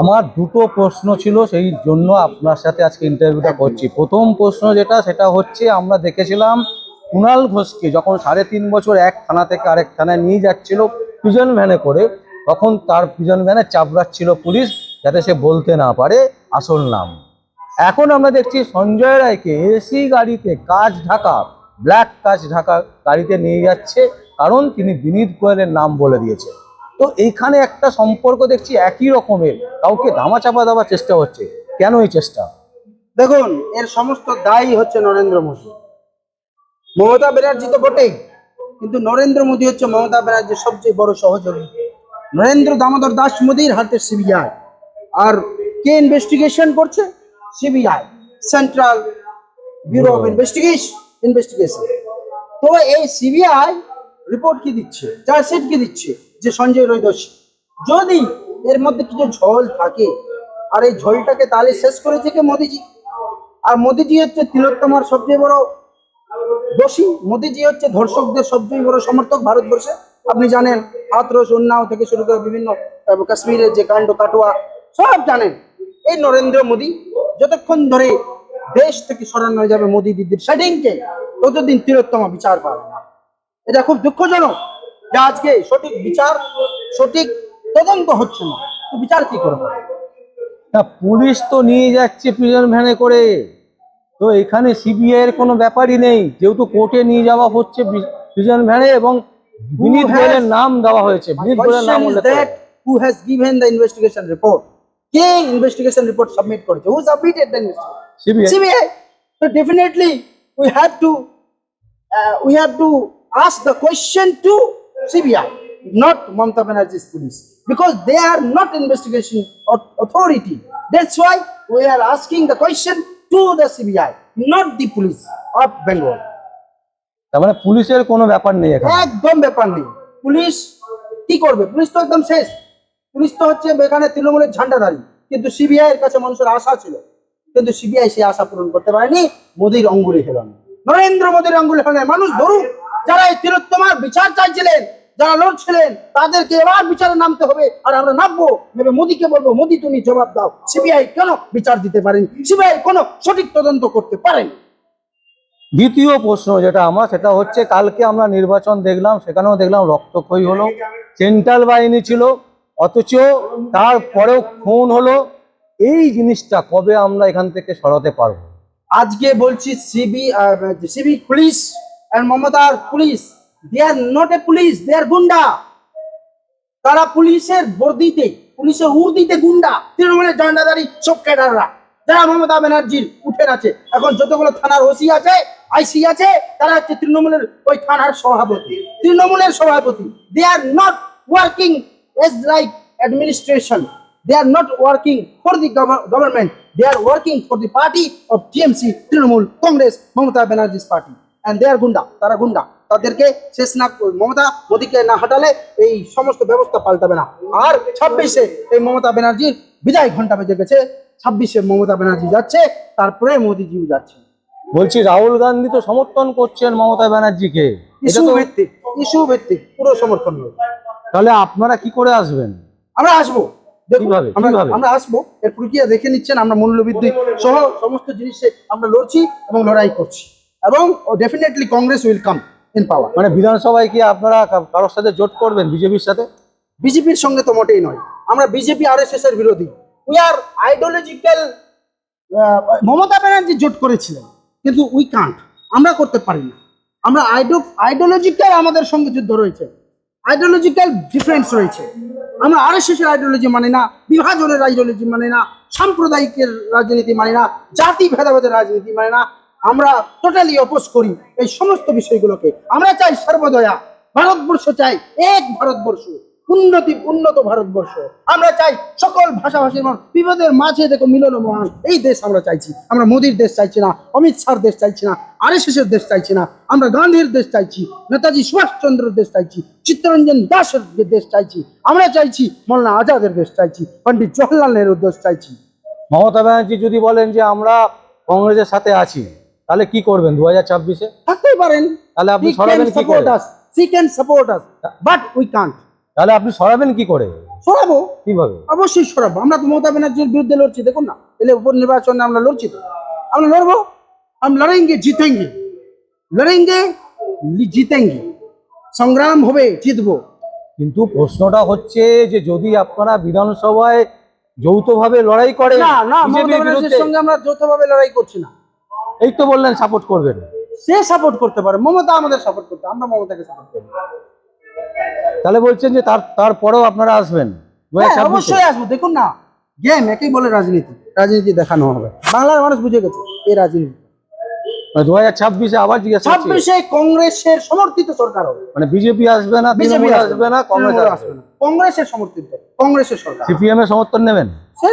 আমার দুটো প্রশ্ন ছিল, সেই জন্য আপনার সাথে আজকে ইন্টারভিউটা করছি। প্রথম প্রশ্ন যেটা, সেটা হচ্ছে, আমরা দেখেছিলাম কুণাল ঘোষকে যখন সাড়ে তিন বছর এক থানা থেকে আরেক থানায় নিয়ে যাচ্ছিল প্রিজন ভ্যানে করে, তখন তার প্রিজন ভ্যানে চাপড়াচ্ছিল পুলিশ যাতে সে বলতে না পারে, আসল নাম। এখন আমরা দেখছি সঞ্জয় রায়কে এসি গাড়িতে কাজ ঢাকা ব্ল্যাক কাজ ঢাকা গাড়িতে নিয়ে যাচ্ছে, কারণ তিনি বিনীত গোয়েলের নাম বলে দিয়েছে। তো এইখানে একটা সম্পর্ক দেখছি একই রকমের। কাউকে ধামাচাপা দেওয়ার চেষ্টা হচ্ছে। কেন এই চেষ্টা? দেখুন এর সমস্ত দায়ী হচ্ছে নরেন্দ্র মোদী। মমতা ব্যানার্জি তো বটেই কিন্তু নরেন্দ্র মোদী হচ্ছে মমতা ব্যানার্জির সবচেয়ে বড় সহযোগী। নরেন্দ্র দামোদর দাস মোদীর হাতে সিবিআই আর কে ইনভেস্টিগেশন করছে? CBI central bureau of investigation investigation তো এই সিবিআই রিপোর্ট কি দিচ্ছে? চার্জশিট কি দিচ্ছে? যে সঞ্জয় দোষী। যদি এর মধ্যে কিছু ঝোল থাকে, আর এই ঝোলটাকে তাহলে শেষ করেছে কে মোদিজি? আর মোদিজি হচ্ছে তিলোত্তমার সবচেয়ে বড় দোষী। মোদিজি হচ্ছে ধর্ষকদের সবচেয়ে বড় সমর্থক ভারতবর্ষে। আপনি জানেন হাতরস উন্নাও থেকে শুরু করে বিভিন্ন কাশ্মীরের যে কাণ্ড, কাটোয়া, সব জানেন। এই নরেন্দ্র মোদী যতক্ষণ ধরে দেশ থেকে সরানো যাবে মোদী দিদির সেটিংকে, ততদিন তিলোত্তমা বিচার পাবে না। এটা খুব দুঃখজনক। যে আজকে সঠিক বিচার সঠিক তদন্ত হচ্ছে না তো বিচার কি করবে না পুলিশ তো নিয়ে যাচ্ছে প্রিজন ভ্যানে করে তো এখানে সিবিআই এর কোনো ব্যাপারই নেই যেহেতু কোর্টে নিয়ে যাওয়া হচ্ছে প্রিজন ভ্যানে এবং বিনীত গোয়েলের নাম দেওয়া হয়েছে বিনীত গোয়েলের নাম উল্লেখ who has given the investigation report? K investigation report submit করেছে? The investigation? CBI CBI. So definitely we have to uh, we have to ask the question to CBI, not Mamata Banerjee's police, because they are not investigation authority. That's why we are asking the question to the CBI, not the police of Bengal. তার মানে পুলিশের কোনো ব্যাপার নেই একদম ব্যাপার নেই। Police কি করবে? পুলিশ তো একদম শেষ। পুলিশ তো হচ্ছে এখানে তৃণমূলের ঝান্ডাধারী। কিন্তু সিবিআই এর কাছে মানুষের আশা ছিল। কিন্তু সিবিআই সেই আশা পূরণ করতে পারেনি। মোদির অঙ্গুলি হেলন। নরেন্দ্র মোদীর অঙ্গুলি হেলনে। মানুষ ধরুক। যারা এই তিলোত্তমার বিচার চাইছিলেন যারা লড়ছিলেন তাদেরকে এবার বিচারে নামতে হবে। আর আমরা নামবো ভেবে মোদীকে বলব মোদী তুমি জবাব দাও। সিবিআই কেন বিচার দিতে পারেন? সিবিআই কোনো সঠিক তদন্ত করতে পারেন। দ্বিতীয় প্রশ্ন যেটা আমার সেটা হচ্ছে কালকে আমরা নির্বাচন দেখলাম সেখানেও দেখলাম রক্তক্ষয়ী হলো। সেন্ট্রাল বাহিনী ছিল অথচ তারপরেও খুন হলো। এই জিনিসটা কবে আমরা এখান থেকে সরাতে পারব? আজকে বলছি সিবি সিবি পুলিশ আর মমতার police they are not a police they are goonda তারা পুলিশের বর্দিতে, পুলিশের উর্দিতে গুন্ডা। তৃণমূলের জান্ডাদারি সব ক্যাডাররা। যারা মমতা ব্যানার্জির উঠে আছে, এখন যতগুলো থানার ওসি আছে, আইসি আছে, তারা হচ্ছে তৃণমূলের ওই থানার সভাপতি। তৃণমূলের সভাপতি। They are not working as like administration are not working for the gov- government they are working for the party of tmc Trinamool Congress Mamata Banerjee's party they are goonda তারা গুন্ডা তাদেরকে শেষ না মমতা মোদীকে না হাঁটালে এই সমস্ত ব্যবস্থা পাল্টাবে না। আর ছাব্বিশে এই মমতা ব্যানার্জির বিদায় ঘণ্টা বেজে গেছে। ছাব্বিশে মমতা ব্যানার্জি যাচ্ছে তারপরে মোদীজিও যাচ্ছে। বলছি রাহুল গান্ধী তো সমর্থন করছেন মমতা ব্যানার্জিকে। ইস্যু ভিত্তিক ইস্যু ভিত্তিক পুরো সমর্থন তাহলে আপনারা কি করে আসবেন? আমরা আসব? আমরা আসব এর প্রক্রিয়া দেখে নিচ্ছেন আমরা মূল্যবৃদ্ধি সহ সমস্ত জিনিসে আমরা লড়ছি এবং লড়াই করছি। এবং definitely Congress will come in power মানে বিধানসভায় কি আপনারা কারোর সাথে জোট করবেন বিজেপির সাথে? বিজেপির সঙ্গে তো মোটেই নয়। আমরা বিজেপি আর এস এর বিরোধী। We are ideological Mamata Banerjee জোট করেছিলেন কিন্তু উই কান্ট আমরা করতে পারি না। আমরা আইডো আইডিওলজিক্যাল আমাদের সঙ্গে যুদ্ধ রয়েছে। আইডিওলজিক্যাল ডিফারেন্স রয়েছে। আমরা আর এস এর আইডিওলজি মানি না বিভাজনের আইডিওলজি মানে না সাম্প্রদায়িকের রাজনীতি মানে না জাতি ভেদাভেদের রাজনীতি মানে না আমরা টোটালি অপোজ করি এই সমস্ত বিষয়গুলোকে। আমরা চাই সর্বদয়া ভারতবর্ষ চাই, এক ভারতবর্ষ, উন্নতি, উন্নত ভারতবর্ষ। আমরা চাই সকল ভাষাভাষীর মানুষ বিপদের মাঝে দেখো মিলন মহান। এই দেশ আমরা চাইছি। আমরা মোদির দেশ চাইছি না, অমিত শাহর দেশ চাইছি না আর এর দেশ চাইছি না। আমরা গান্ধীর দেশ চাইছি, নেতাজি সুভাষচন্দ্রের দেশ চাইছি, চিত্তরঞ্জন দাসের দেশ চাইছি। আমরা চাইছি মৌলানা আজাদের দেশ চাইছি, পণ্ডিত জওয়াহরলাল নেহরুর দেশ চাইছি। মমতা ব্যানার্জি যদি বলেন যে আমরা কংগ্রেসের সাথে আছি। তাহলে কি করবেন? দু হাজার ছাব্বিশে? থাকতেই পারেন। তাহলে আপনি সরাবেন কি করে? support us, but we তাহলে আপনি সরাবেন কি করে? সরাবো। কীভাবে? অবশ্যই সরাবো। আমরা তো মমতা ব্যানার্জির বিরুদ্ধে লড়ছি দেখুন না। এলে উপনির্বাচনে আমরা লড়ছি তো। আমরা লড়বো? हम লড়েঙ্গে জিতেঙ্গে। লড়েঙ্গে জিতেঙ্গে। সংগ্রাম হবে জিতবো। কিন্তু প্রশ্নটা হচ্ছে যে যদি আপনারা বিধানসভায় যৌথভাবে লড়াই করেন না না বিজেপির সঙ্গে আমরা যৌথভাবে লড়াই করছি না। এই তো বললেন সাপোর্ট করবেন। সে সাপোর্ট করতে পারে মমতা আমাদের সাপোর্ট করতে আমরা মমতাকে সাপোর্ট করি তাহলে বলছেন যে তার তারপরেও আপনারা আসবেন। হ্যাঁ? অবশ্যই আসব দেখুন না গেম একেই বলে রাজনীতি রাজনীতি দেখানো হবে। বাংলার মানুষ বুঝে গেছে এই রাজনীতি। মানে দু হাজার ছাব্বিশে আবার জিজ্ঞাসা ছাব্বিশে কংগ্রেসের সমর্থিত সরকার হবে। মানে বিজেপি আসবে না বিজেপি আসবে না কংগ্রেস আসবে আসবে না। কংগ্রেসের সমর্থিত কংগ্রেসের সরকার। সিপিএম এর সমর্থন নেবেন? সে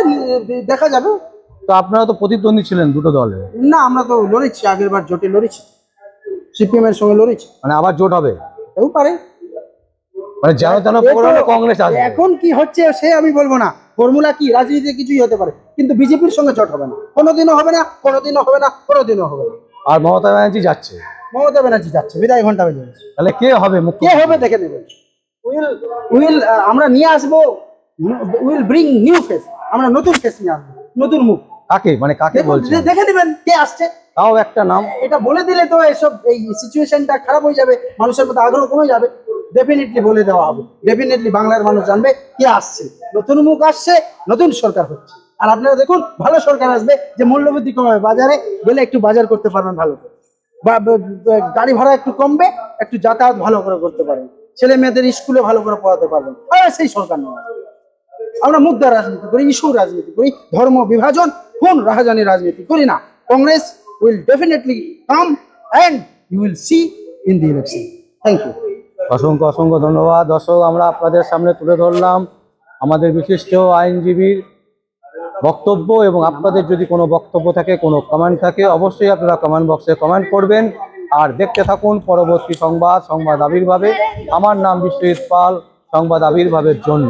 দেখা যাবে। তো আপনারা তো প্রতিদ্বন্দ্বী ছিলেন দুটো দলে। না আমরা তো লড়েছি আগের বার জোটে লড়েছি। সিপিএম এর সঙ্গে লড়েছি। মানে আবার জোট হবে? কেউ পারে। মানে যেন তেন কংগ্রেস আসবে। এখন কি হচ্ছে সে আমি বলব না। ফর্মুলা কি রাজনীতিতে কিছুই হতে পারে। কিন্তু বিজেপির সঙ্গে জোট হবে না। কোনোদিনও হবে না কোনোদিনও হবে না কোনোদিনও হবে না। আর মমতা ব্যানার্জি যাচ্ছে। মমতা ব্যানার্জি যাচ্ছে বিদায় ঘণ্টা বেজে গেছে। তাহলে কে হবে কে হবে দেখে নেবেন। উইল উইল আমরা নিয়ে আসব উইল ব্রিং নিউ ফেস। আমরা নতুন ফেস নিয়ে আসব নতুন মুখ। কাকে? মানে কাকে বলছেন? দেখে নেবেন কে আসছে। তাও একটা নাম। এটা বলে দিলে তো এসব এই সিচুয়েশনটা খারাপ হয়ে যাবে মানুষের মধ্যে আগ্রহ কমে যাবে। ডেফিনেটলি বলে দেওয়া হবে। ডেফিনেটলি বাংলার মানুষ জানবে কে আসছে। নতুন মুখ আসছে নতুন সরকার হচ্ছে। আর আপনারা দেখুন ভালো সরকার আসবে যে মূল্যবৃদ্ধি কমাবে। বাজারে গেলে একটু বাজার করতে পারবেন ভালো করে। বা গাড়ি ভাড়া একটু কমবে একটু যাতায়াত ভালো করে করতে পারবেন। ছেলে মেয়েদের স্কুলে ভালো করে পড়াতে পারবেন। আর সেই সরকার নয়। আমরা মুদ্রা রাজনীতি করি ইস্যু রাজনীতি করি ধর্ম বিভাজন কোন রাহাজানি রাজনীতি করি না। Congress will definitely come and you will see in the election thank you অসংখ্য অসংখ্য ধন্যবাদ। দর্শক, আমরা আপনাদের সামনে তুলে ধরলাম আমাদের বিশিষ্ট আইনজীবীর বক্তব্য এবং আপনাদের যদি কোনো বক্তব্য থাকে, কোনো কমেন্ট থাকে, অবশ্যই আপনারা কমেন্ট বক্সে কমেন্ট করবেন। আর দেখতে থাকুন পরবর্তী সংবাদ সংবাদ আবির্ভাবে। আমার নাম বিশ্বজিৎ পাল, সংবাদ আবির্ভাবের জন্য।